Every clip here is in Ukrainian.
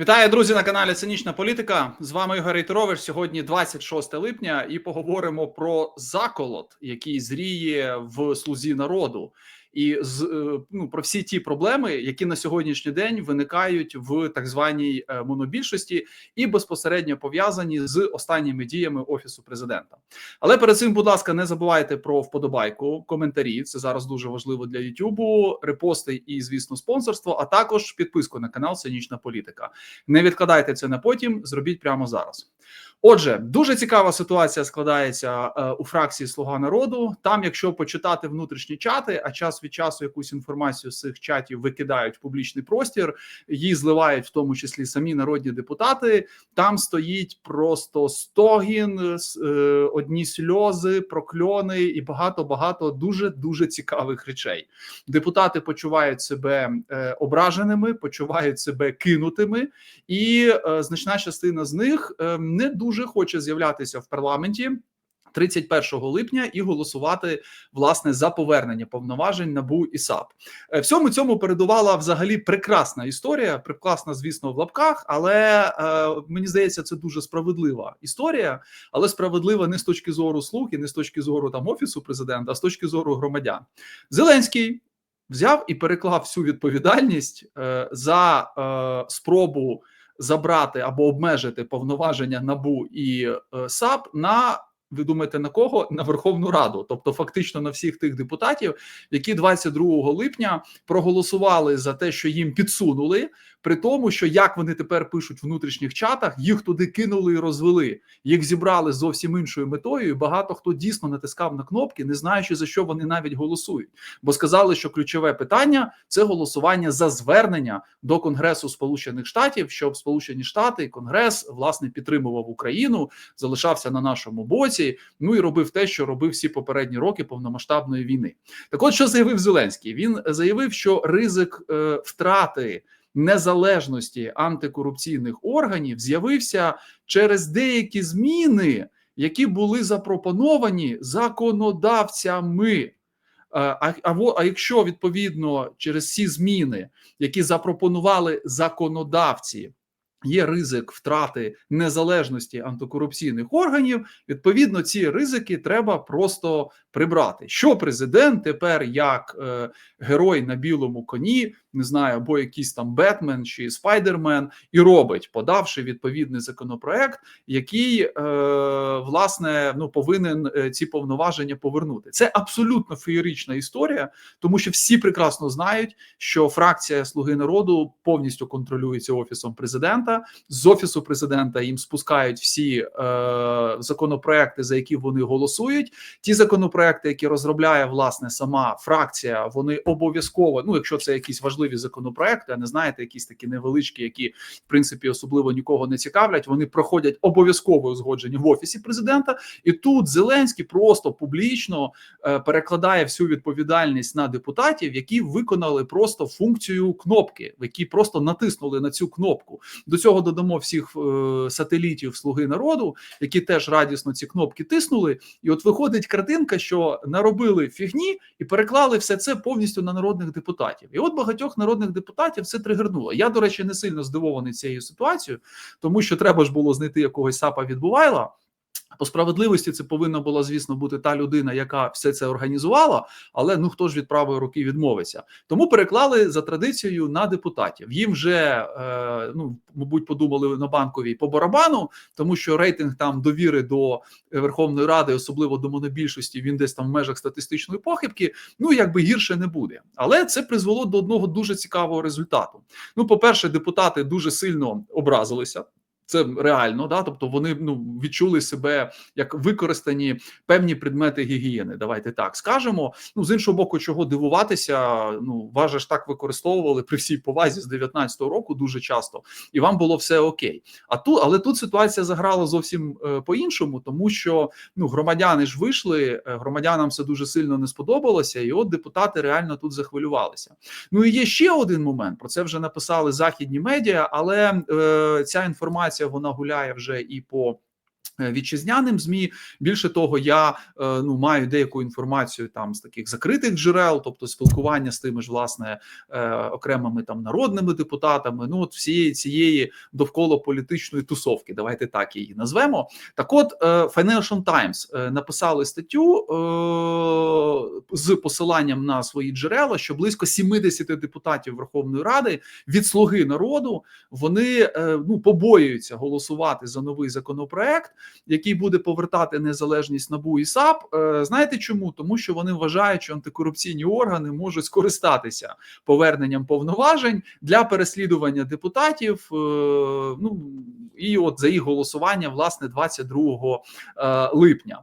Вітаю, друзі, на каналі Цинічна Політика. З вами Ігор Рейтерович. Сьогодні 26 липня, і поговоримо про заколот, який зріє в слузі народу, і з е, ну про всі ті проблеми, які на сьогоднішній день виникають в так званій е, монобільшості, і безпосередньо пов'язані з останніми діями офісу президента. Але перед цим, будь ласка, не забувайте про вподобайку, коментарі. Це зараз дуже важливо для Ютубу, репости і, звісно, спонсорство, а також підписку на канал Цинічна Політика. Не відкладайте це на потім, зробіть прямо зараз. Отже, дуже цікава ситуація складається е, у фракції Слуга народу. Там, якщо почитати внутрішні чати, а час від часу якусь інформацію з цих чатів викидають в публічний простір, її зливають в тому числі самі народні депутати. Там стоїть просто стогін, е, одні сльози, прокльони і багато багато дуже дуже цікавих речей. Депутати почувають себе е, ображеними, почувають себе кинутими, і значна частина з них е, не дуже дуже хоче з'являтися в парламенті. 31 липня і голосувати власне за повернення повноважень НАБУ і САП. Е, всьому цьому передувала взагалі прекрасна історія. Прекрасна, звісно, в лапках, але е, мені здається, це дуже справедлива історія, але справедлива не з точки зору слуг і не з точки зору там офісу президента, а з точки зору громадян. Зеленський взяв і переклав всю відповідальність е, за е, спробу забрати або обмежити повноваження набу і е, САП на ви думаєте на кого? На Верховну Раду, тобто фактично на всіх тих депутатів, які 22 липня проголосували за те, що їм підсунули, при тому, що як вони тепер пишуть в внутрішніх чатах, їх туди кинули і розвели. Їх зібрали зовсім іншою метою. і Багато хто дійсно натискав на кнопки, не знаючи за що вони навіть голосують. Бо сказали, що ключове питання це голосування за звернення до Конгресу Сполучених Штатів, щоб Сполучені Штати і Конгрес власне підтримував Україну, залишався на нашому боці році. Ну і робив те, що робив всі попередні роки повномасштабної війни. Так, от що заявив Зеленський? Він заявив, що ризик е, втрати. Незалежності антикорупційних органів з'явився через деякі зміни, які були запропоновані законодавцями. Е, а а, а якщо відповідно через ці зміни, які запропонували законодавці, Є ризик втрати незалежності антикорупційних органів. Відповідно, ці ризики треба просто прибрати. Що президент тепер, як е, герой на білому коні, не знаю, або якийсь там Бетмен чи Спайдермен, і робить, подавши відповідний законопроект, який е, власне ну повинен е, ці повноваження повернути. Це абсолютно феєрична історія, тому що всі прекрасно знають, що фракція Слуги народу повністю контролюється офісом президента. З офісу президента їм спускають всі е, законопроекти, за які вони голосують. Ті законопроекти, які розробляє власне сама фракція, вони обов'язково. Ну, якщо це якісь важливі законопроекти, а не знаєте, якісь такі невеличкі, які в принципі особливо нікого не цікавлять. Вони проходять обов'язкове узгодження в офісі президента, і тут Зеленський просто публічно е, перекладає всю відповідальність на депутатів, які виконали просто функцію кнопки, які просто натиснули на цю кнопку. До цього додамо всіх е, сателітів Слуги народу, які теж радісно ці кнопки тиснули. І от виходить картинка, що наробили фігні і переклали все це повністю на народних депутатів. І от багатьох народних депутатів це тригернуло. Я, до речі, не сильно здивований цією ситуацією, тому що треба ж було знайти якогось сапа відбувайла. По справедливості це повинна була, звісно, бути та людина, яка все це організувала, але ну хто ж від правої руки відмовиться. Тому переклали за традицією на депутатів. Їм вже е, ну мабуть подумали на банковій по барабану, тому що рейтинг там довіри до Верховної Ради, особливо до монобільшості, він десь там в межах статистичної похибки. Ну якби гірше не буде. Але це призвело до одного дуже цікавого результату. Ну, по перше, депутати дуже сильно образилися. Це реально, да, тобто вони ну відчули себе як використані певні предмети гігієни. Давайте так скажемо. Ну з іншого боку, чого дивуватися, ну ж так використовували при всій повазі з 19-го року дуже часто, і вам було все окей. А тут, але тут ситуація заграла зовсім е, по-іншому, тому що ну громадяни ж вийшли, е, громадянам це дуже сильно не сподобалося, і от депутати реально тут захвилювалися. Ну і є ще один момент. Про це вже написали західні медіа, але е, ця інформація інформація вона гуляє вже і по вітчизняним змі більше того, я е, ну маю деяку інформацію там з таких закритих джерел, тобто спілкування з тими ж власне е, окремими там народними депутатами. Ну от всієї цієї довкола політичної тусовки. Давайте так її назвемо. Так, от Financial Times написали статтю з посиланням на свої джерела, що близько 70 депутатів Верховної Ради від слуги народу вони ну побоюються голосувати за новий законопроект який буде повертати незалежність набу і САП. Е, знаєте чому? Тому що вони вважають, що антикорупційні органи можуть скористатися поверненням повноважень для переслідування депутатів. Е, ну і от за їх голосування, власне, 22 е, липня.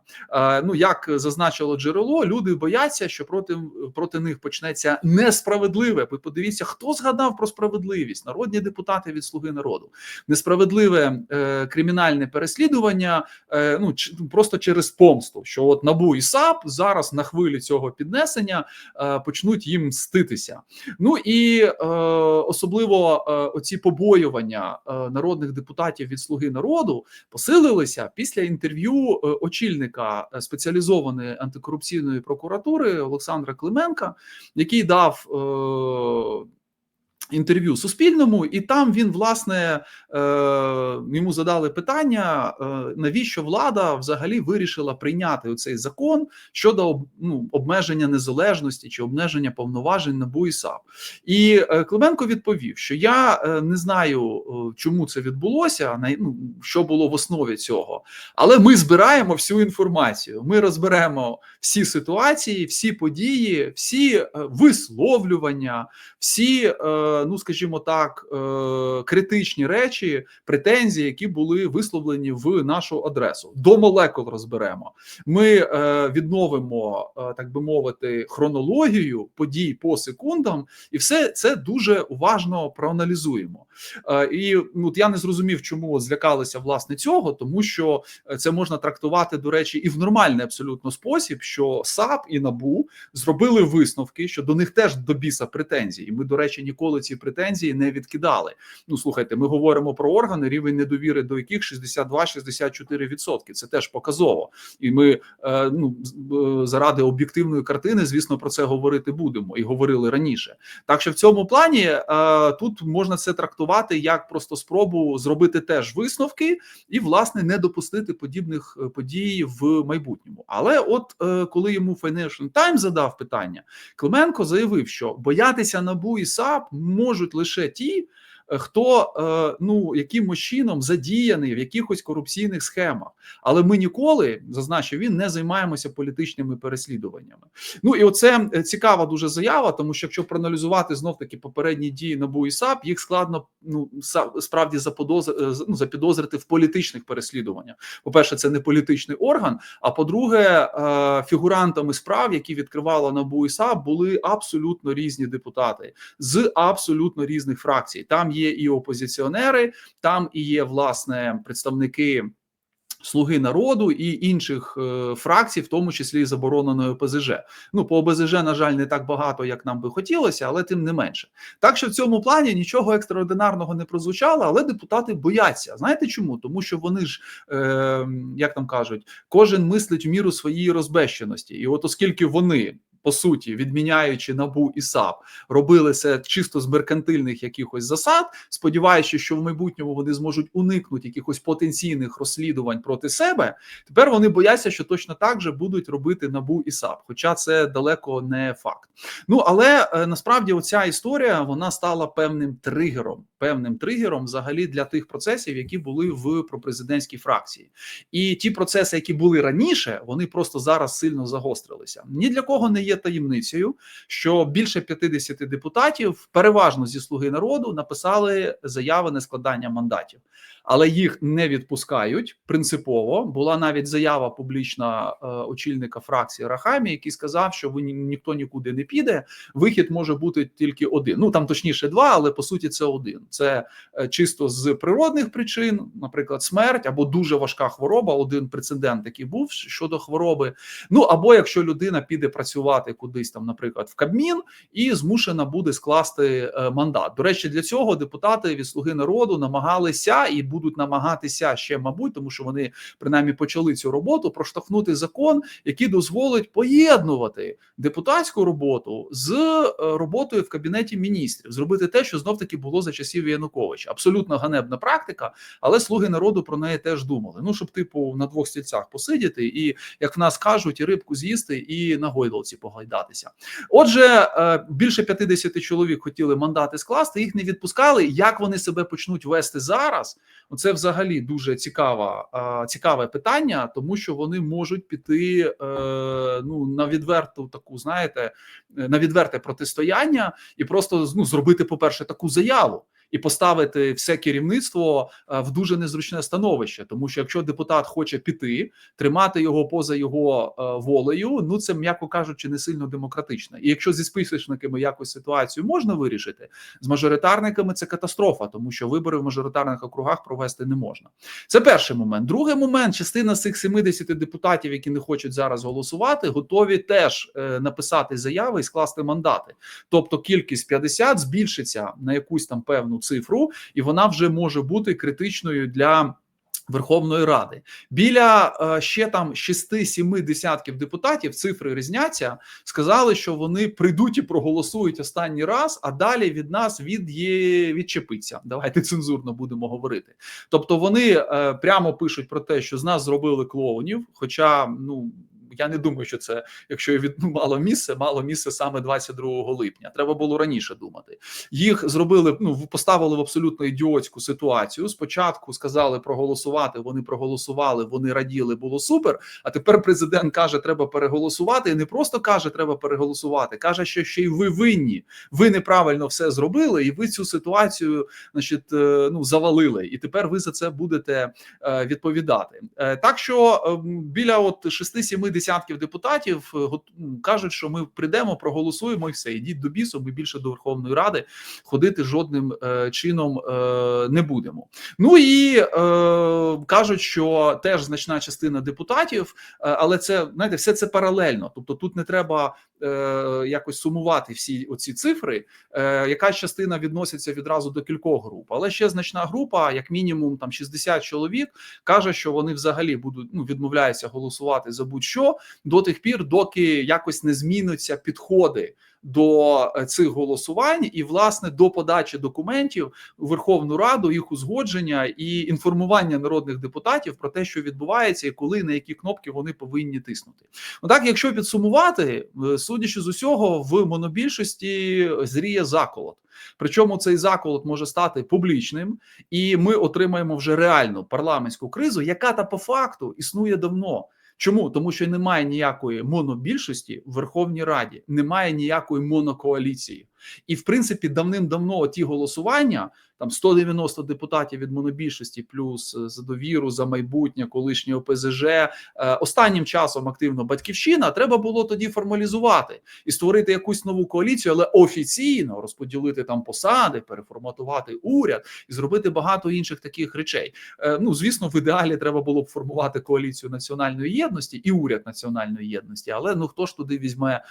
Ну як зазначило джерело, люди бояться, що проти проти них почнеться несправедливе. Ви подивіться, хто згадав про справедливість? Народні депутати від слуги народу, несправедливе кримінальне переслідування Е, ну просто через помсту, що от набу і САП зараз на хвилі цього піднесення е, почнуть їм мститися. Ну і е, особливо оці побоювання народних депутатів від слуги народу посилилися після інтерв'ю очільника спеціалізованої антикорупційної прокуратури Олександра Клименка, який дав інтерв'ю Суспільному, і там він власне е, йому задали питання, е, навіщо влада взагалі вирішила прийняти цей закон щодо ну, обмеження незалежності чи обмеження повноважень НАБУ і САП. І е, Клименко відповів, що я не знаю, чому це відбулося, ну, що було в основі цього, але ми збираємо всю інформацію. Ми розберемо всі ситуації, всі події, всі висловлювання, всі ну скажімо так, е, критичні речі, претензії, які були висловлені в нашу адресу. До молекул розберемо. Ми е, відновимо, е, так би мовити, хронологію подій по секундам, і все це дуже уважно проаналізуємо. І ну, я не зрозумів, чому злякалися власне цього, тому що це можна трактувати до речі, і в нормальний абсолютно спосіб, що САП і НАБУ зробили висновки, що до них теж до біса претензії. Ми, до речі, ніколи ці претензії не відкидали. Ну слухайте, ми говоримо про органи, рівень недовіри до яких 62-64%. Це теж показово, і ми е, ну е, заради об'єктивної картини, звісно, про це говорити будемо і говорили раніше. Так що в цьому плані е, тут можна це трактувати як просто спробу зробити теж висновки і власне не допустити подібних подій в майбутньому. Але от коли йому Financial Times задав питання, Клименко заявив, що боятися набу і САП можуть лише ті, хто е, ну якимось чином задіяний в якихось корупційних схемах. Але ми ніколи зазначив він не займаємося політичними переслідуваннями. Ну і оце е, цікава дуже заява, тому що якщо проаналізувати знов таки попередні дії НАБУ і САП, їх складно ну справді заподозр... ну, запідозрити в політичних переслідуваннях. По перше, це не політичний орган. А по-друге, фігурантами справ, які відкривала НАБУ і САП, були абсолютно різні депутати з абсолютно різних фракцій. Там є і опозиціонери, там і є власне представники. Слуги народу і інших е, фракцій, в тому числі забороненої ОПЗЖ. Ну по ОБЗЖ, на жаль, не так багато, як нам би хотілося, але тим не менше. Так що в цьому плані нічого екстраординарного не прозвучало, але депутати бояться. Знаєте чому? Тому що вони ж, е, як там кажуть, кожен мислить в міру своєї розбещеності, і от оскільки вони по суті, відміняючи набу і САП, робили це чисто з меркантильних якихось засад, сподіваючись, що в майбутньому вони зможуть уникнути якихось потенційних розслідувань проти себе. Тепер вони бояться, що точно так же будуть робити набу і САП, хоча це далеко не факт. Ну але е, насправді оця історія вона стала певним тригером, певним тригером взагалі для тих процесів, які були в пропрезидентській фракції, і ті процеси, які були раніше, вони просто зараз сильно загострилися. Ні для кого не є таємницею, що більше 50 депутатів, переважно зі слуги народу, написали заяви на складання мандатів але їх не відпускають принципово. Була навіть заява публічна е, очільника фракції Рахамі, який сказав, що ви ніхто нікуди не піде. Вихід може бути тільки один. Ну там точніше два, але по суті це один. Це е, чисто з природних причин, наприклад, смерть або дуже важка хвороба. Один прецедент, який був щодо хвороби. Ну або якщо людина піде працювати кудись там, наприклад, в Кабмін і змушена буде скласти е, мандат. До речі, для цього депутати від слуги народу намагалися і будуть намагатися ще, мабуть, тому що вони принаймні почали цю роботу проштовхнути закон, який дозволить поєднувати депутатську роботу з е, роботою в кабінеті міністрів, зробити те, що знов таки було за часів Януковича. Абсолютно ганебна практика, але слуги народу про неї теж думали. Ну щоб типу на двох стільцях посидіти, і як в нас кажуть, і рибку з'їсти, і на гойдалці погайдатися. Отже, е, більше 50 чоловік хотіли мандати скласти, їх не відпускали. Як вони себе почнуть вести зараз? Це взагалі дуже цікава, е, цікаве питання, тому що вони можуть піти е, ну на відверту таку, знаєте, на відверте протистояння і просто ну зробити, по перше, таку заяву і поставити все керівництво е, в дуже незручне становище, тому що якщо депутат хоче піти, тримати його поза його е, волею, ну це м'яко кажучи, не сильно демократично. І якщо зі списочниками якось ситуацію можна вирішити, з мажоритарниками це катастрофа, тому що вибори в мажоритарних округах провести не можна. Це перший момент. Другий момент: частина з цих 70 депутатів, які не хочуть зараз голосувати, готові теж е, написати заяви і скласти мандати. Тобто кількість 50 збільшиться на якусь там певну цифру, і вона вже може бути критичною для. Верховної Ради біля е, ще там 6-7 десятків депутатів цифри різняться. Сказали, що вони прийдуть і проголосують останній раз, а далі від нас від є відчепиться. Давайте цензурно будемо говорити. Тобто, вони е, прямо пишуть про те, що з нас зробили клоунів. Хоча ну я не думаю, що це, якщо від мало місце, мало місце саме 22 липня. Треба було раніше думати. Їх зробили, ну поставили в абсолютно ідіотську ситуацію. Спочатку сказали проголосувати. Вони проголосували, вони раділи, було супер. А тепер президент каже, треба переголосувати. І не просто каже, треба переголосувати. каже, що ще й ви винні. Ви неправильно все зробили, і ви цю ситуацію, значить, е, ну завалили. І тепер ви за це будете е, відповідати. Е, так що ем, біля от 6-7 десятків депутатів е, кажуть, що ми прийдемо, проголосуємо і все. Ідіть до бісу. Ми більше до Верховної Ради ходити жодним е, чином е, не будемо. Ну і кажуть, що теж значна частина депутатів, але це знаєте, все це паралельно. Тобто, тут не треба якось сумувати всі оці цифри. Якась частина відноситься відразу до кількох груп, але ще значна група, як мінімум, там 60 чоловік, каже, що вони взагалі будуть ну відмовляються голосувати за будь-що до тих пір, доки якось не змінються підходи до е, цих голосувань, і власне до подачі документів у Верховну Раду, їх узгодження і інформування народних депутатів про те, що відбувається, і коли на які кнопки вони повинні тиснути. Ну якщо підсумувати, е, судячи з усього, в монобільшості зріє заколот. Причому цей заколот може стати публічним, і ми отримаємо вже реальну парламентську кризу, яка та по факту існує давно. Чому? Тому, що немає ніякої монобільшості в Верховній Раді, немає ніякої монокоаліції, і в принципі давним-давно ті голосування там 190 депутатів від монобільшості, плюс е, за довіру за майбутнє, колишнє ОПЗЖ. Е, останнім часом активно батьківщина треба було тоді формалізувати і створити якусь нову коаліцію, але офіційно розподілити там посади, переформатувати уряд і зробити багато інших таких речей. Е, ну звісно, в ідеалі треба було б формувати коаліцію національної єдності і уряд національної єдності. Але ну хто ж туди візьме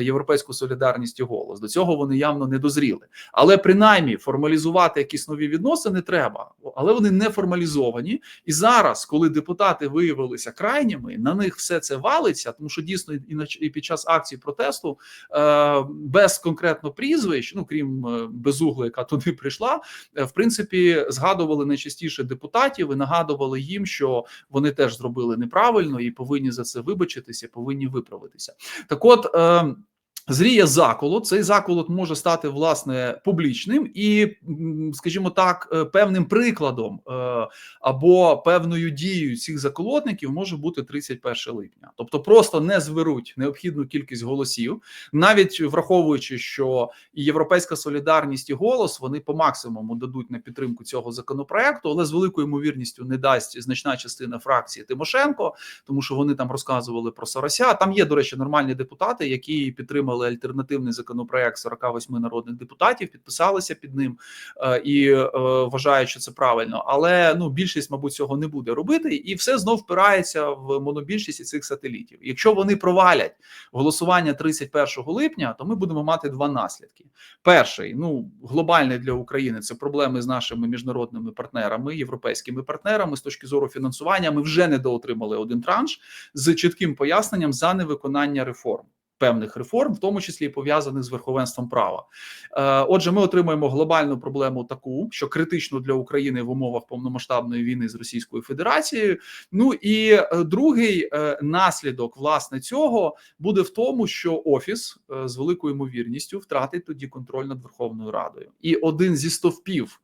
європейську солідарність і голос? До цього вони явно не дозріли. Але принаймні формалізувати якісь нові відносини треба, але вони не формалізовані. І зараз, коли депутати виявилися крайніми, на них все це валиться, тому що дійсно і під час акції протесту е, без конкретно прізвищ, ну крім е, безугли, яка туди прийшла, е, в принципі, згадували найчастіше депутатів і нагадували їм, що вони теж зробили неправильно і повинні за це вибачитися, повинні виправитися. Так, от. Зріє заколот, цей заколот може стати власне публічним і, скажімо так, е, певним прикладом е, або певною дією цих заколотників може бути 31 липня. Тобто, просто не зберуть необхідну кількість голосів, навіть враховуючи, що і Європейська солідарність і голос вони по максимуму дадуть на підтримку цього законопроекту, але з великою ймовірністю не дасть значна частина фракції Тимошенко, тому що вони там розказували про Сорося. Там є, до речі, нормальні депутати, які підтримали підтримали альтернативний законопроект 48 народних депутатів, підписалися під ним е, і е, вважають, що це правильно. Але ну більшість, мабуть, цього не буде робити, і все знов впирається в монобільшість цих сателітів. Якщо вони провалять голосування 31 липня, то ми будемо мати два наслідки. Перший ну глобальний для України це проблеми з нашими міжнародними партнерами, європейськими партнерами з точки зору фінансування. Ми вже недоотримали один транш з чітким поясненням за невиконання реформ. Певних реформ, в тому числі пов'язаних з верховенством права. Е, Отже, ми отримуємо глобальну проблему, таку що критичну для України в умовах повномасштабної війни з Російською Федерацією. Ну і е, другий е, наслідок власне цього буде в тому, що офіс з великою ймовірністю втратить тоді контроль над Верховною Радою, і один зі стовпів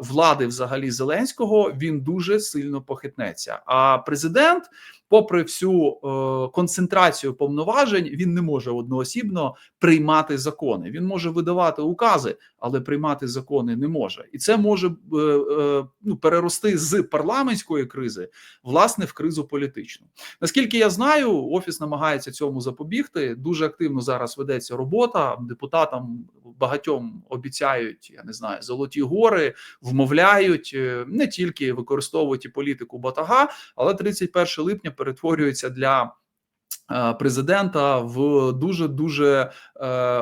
влади, взагалі Зеленського, він дуже сильно похитнеться. А президент, попри всю е, концентрацію повноважень, він не може одноосібно приймати закони. Він може видавати укази, але приймати закони не може, і це може е, е, ну перерости з парламентської кризи власне в кризу політичну. Наскільки я знаю, офіс намагається цьому запобігти. Дуже активно зараз ведеться робота. Депутатам багатьом обіцяють, я не знаю, золоті гори, вмовляють е, не тільки використовують і політику батага, але 31 липня перетворюється для. Е, Президента в дуже дуже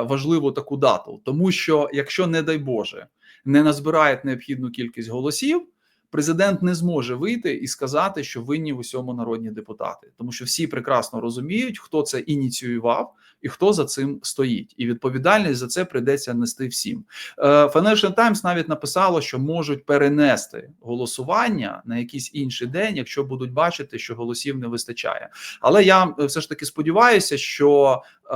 важливу таку дату, тому що якщо, не дай Боже, не назбирають необхідну кількість голосів, президент не зможе вийти і сказати, що винні в усьому народні депутати, тому що всі прекрасно розуміють, хто це ініціював і хто за цим стоїть, і відповідальність за це прийдеться нести всім. Е, Financial Times навіть написало, що можуть перенести голосування на якийсь інший день, якщо будуть бачити, що голосів не вистачає. Але я все ж таки сподіваюся, що е,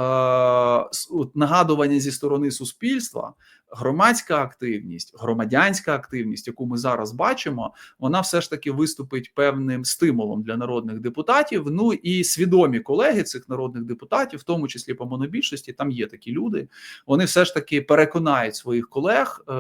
нагадування зі сторони суспільства, громадська активність, громадянська активність, яку ми зараз бачимо, вона все ж таки виступить певним стимулом для народних депутатів. Ну і свідомі колеги цих народних депутатів, в тому числі по монобільшості, там є такі люди. Вони все ж таки переконають своїх колег е,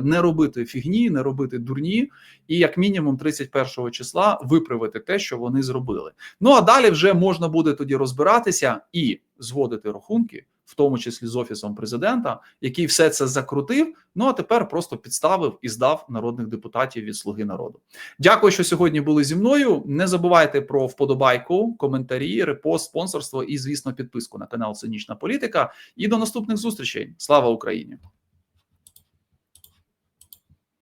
не робити фігні, не робити дурні, і як мінімум 31 числа виправити те, що вони зробили. Ну а далі вже можна буде тоді розбиратися і зводити рахунки, в тому числі з офісом президента, який все це закрутив. Ну а тепер просто підставив і здав народних депутатів від Слуги народу. Дякую, що сьогодні були зі мною. Не забувайте про вподобайку, коментарі, репост, спонсорство і, звісно, підписку на канал Цинічна Політика. І до наступних зустрічей. Слава Україні!